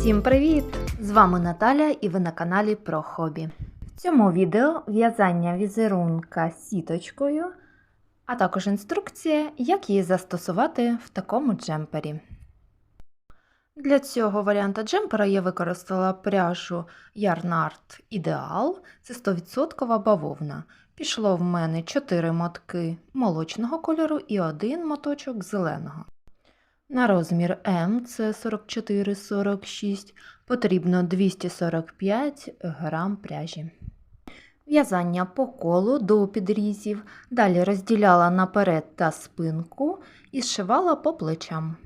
Всім привіт! З вами Наталя і ви на каналі про хобі. В цьому відео в'язання візерунка сіточкою, а також інструкція, як її застосувати в такому джемпері. Для цього варіанта джемпера я використала пряжу Yarn Art Ideal, це 100% бавовна. Пішло в мене 4 мотки молочного кольору і один моточок зеленого. На розмір М це 44-46 потрібно 245 грам пряжі. В'язання по колу до підрізів, далі розділяла наперед та спинку і зшивала по плечам.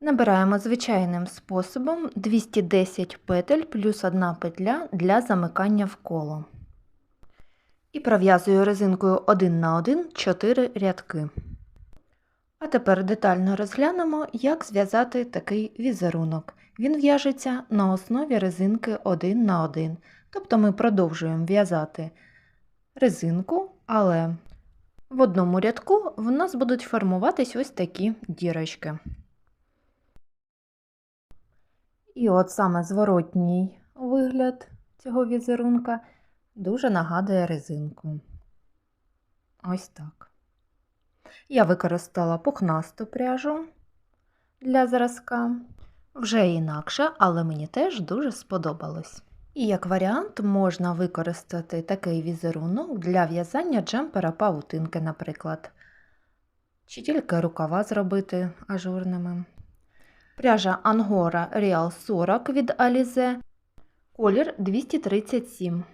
Набираємо звичайним способом 210 петель плюс 1 петля для замикання в коло. І пров'язую резинкою 1 на 1 4 рядки. А тепер детально розглянемо, як зв'язати такий візерунок. Він в'яжеться на основі резинки 1 на 1. Тобто ми продовжуємо в'язати резинку, але в одному рядку в нас будуть формуватись ось такі дірочки. І от саме зворотній вигляд цього візерунка дуже нагадує резинку. Ось так. Я використала пухнасту пряжу для зразка. Вже інакше, але мені теж дуже сподобалось. І як варіант можна використати такий візерунок для в'язання джемпера павутинки, наприклад. Чи тільки рукава зробити ажурними. Пряжа Angora Real 40 від Alize, колір 237.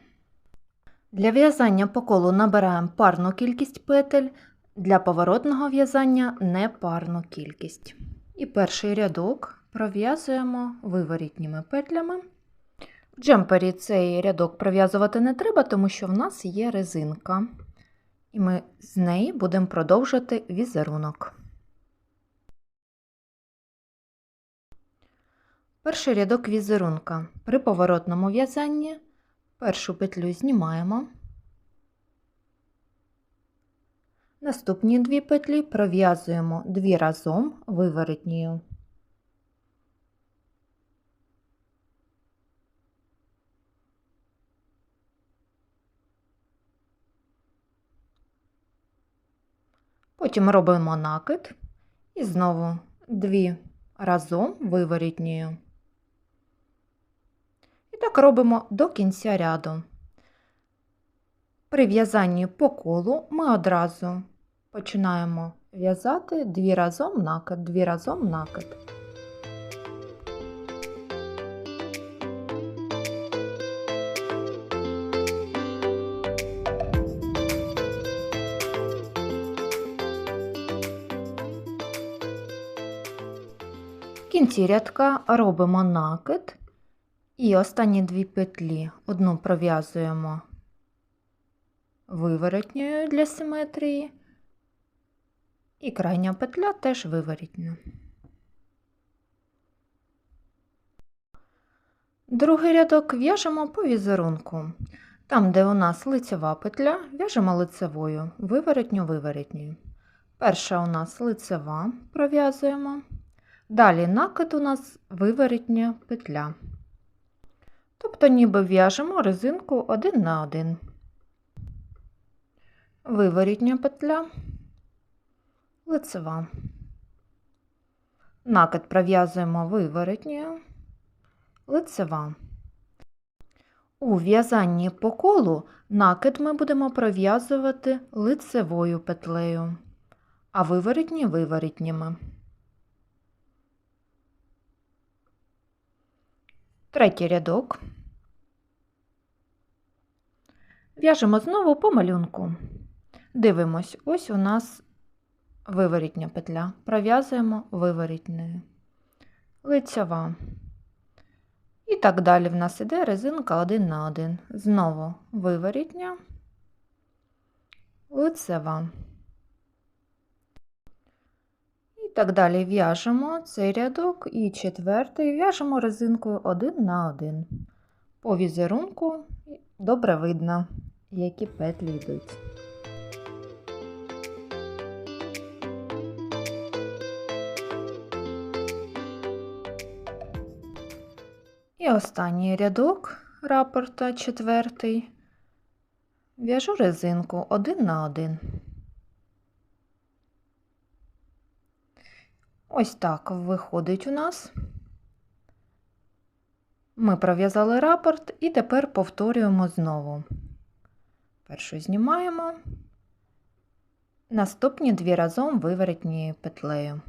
Для в'язання по колу набираємо парну кількість петель, для поворотного в'язання непарну кількість. І перший рядок пров'язуємо виворітніми петлями. В джемпері цей рядок пров'язувати не треба, тому що в нас є резинка, і ми з неї будемо продовжувати візерунок. Перший рядок візерунка. При поворотному в'язанні першу петлю знімаємо. Наступні дві петлі пров'язуємо дві разом виворотньою. Потім робимо накид і знову дві разом виворітньою. І так робимо до кінця ряду. При в'язанні по колу ми одразу починаємо в'язати дві разом накид, дві разом накид. В кінці рядка робимо накид і останні дві петлі одну пров'язуємо виворотньою для симетрії, і крайня петля теж виворітня. Другий рядок в'яжемо по візерунку. Там, де у нас лицева петля, в'яжемо лицевою, виворотню виворотньою. Перша у нас лицева пров'язуємо. Далі накид у нас виворотня петля. Тобто ніби в'яжемо резинку один на один. Виворітня петля, лицева. Накид пров'язуємо виворотньою, лицева. У в'язанні по колу накид ми будемо пров'язувати лицевою петлею, а виворітні виворітніми. Третій рядок. В'яжемо знову по малюнку. Дивимось, ось у нас виворітня петля. Пров'язуємо виворітнею. Лицьова. І так далі в нас іде резинка один на один. Знову виворітня, лицева. І так далі в'яжемо цей рядок і четвертий в'яжемо резинкою один на один. По візерунку добре видно, які петлі йдуть. Останній рядок рапорта четвертий. В'яжу резинку один на один. Ось так виходить у нас. Ми пров'язали рапорт і тепер повторюємо знову. Першу знімаємо, наступні дві разом виворотньою петлею.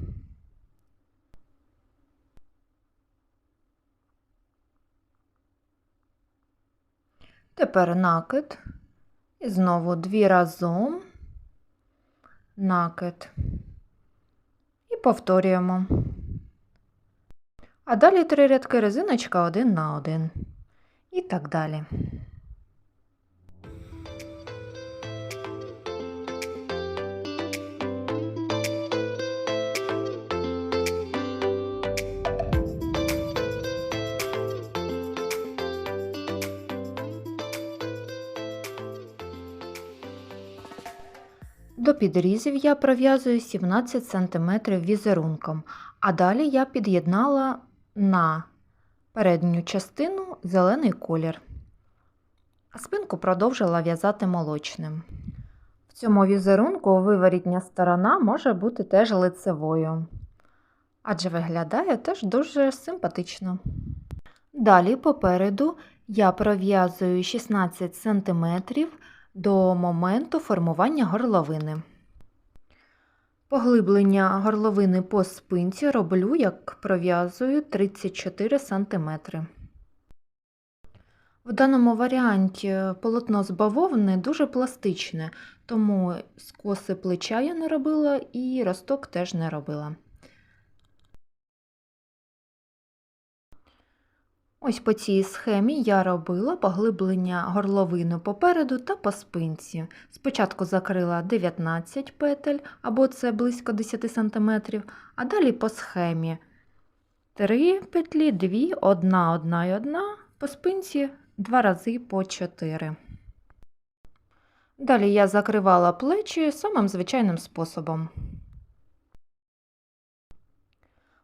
Тепер накид. І знову дві разом, накид. І повторюємо. А далі три рядки резиночка один на один. І так далі. Підрізів я пров'язую 17 см візерунком, а далі я під'єднала на передню частину зелений колір, а спинку продовжила в'язати молочним. В цьому візерунку виворітня сторона може бути теж лицевою, адже виглядає теж дуже симпатично. Далі попереду я пров'язую 16 см до моменту формування горловини. Поглиблення горловини по спинці роблю, як пров'язую 34 см. В даному варіанті полотно з бавовни дуже пластичне, тому скоси плеча я не робила і росток теж не робила. Ось по цій схемі я робила поглиблення горловини попереду та по спинці. Спочатку закрила 19 петель, або це близько 10 см, а далі по схемі 3 петлі, 2, 1, 1 і 1, по спинці 2 рази по 4. Далі я закривала плечі самим звичайним способом.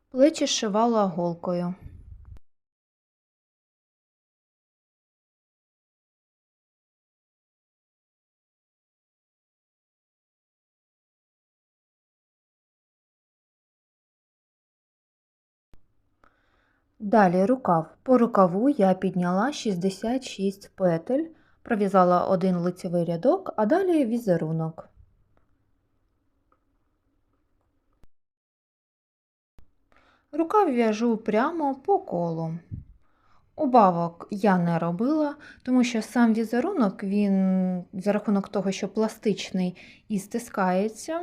Плечі зшивала голкою. Далі рукав. По рукаву я підняла 66 петель, пров'язала один лицевий рядок, а далі візерунок. Рукав в'яжу прямо по колу. Убавок я не робила, тому що сам візерунок, він за рахунок того, що пластичний і стискається,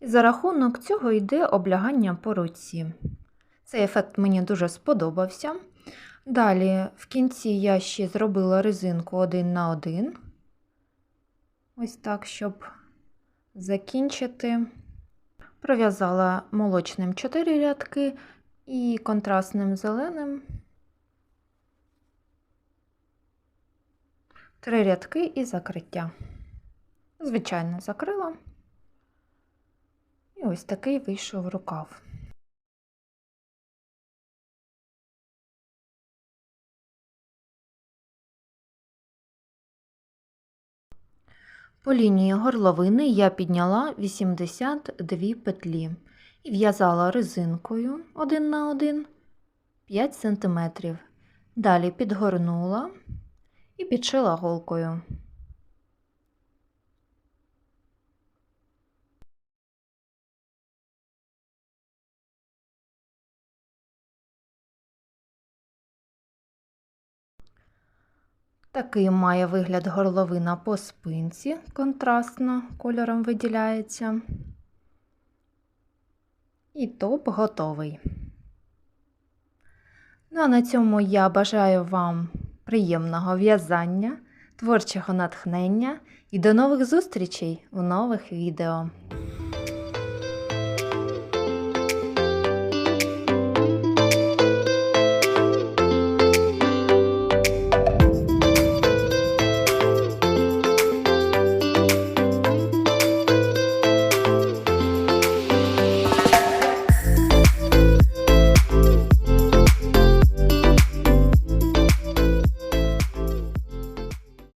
за рахунок цього йде облягання по руці. Цей ефект мені дуже сподобався. Далі в кінці я ще зробила резинку один на один. Ось так, щоб закінчити. Пров'язала молочним 4 рядки і контрастним зеленим 3 рядки і закриття. Звичайно, закрила. І ось такий вийшов рукав. По лінії горловини я підняла 82 петлі і в'язала резинкою 1 на 1 5 см. Далі підгорнула і підшила голкою. Такий має вигляд горловина по спинці, контрастно кольором виділяється. І топ готовий. Ну а на цьому я бажаю вам приємного в'язання, творчого натхнення і до нових зустрічей у нових відео.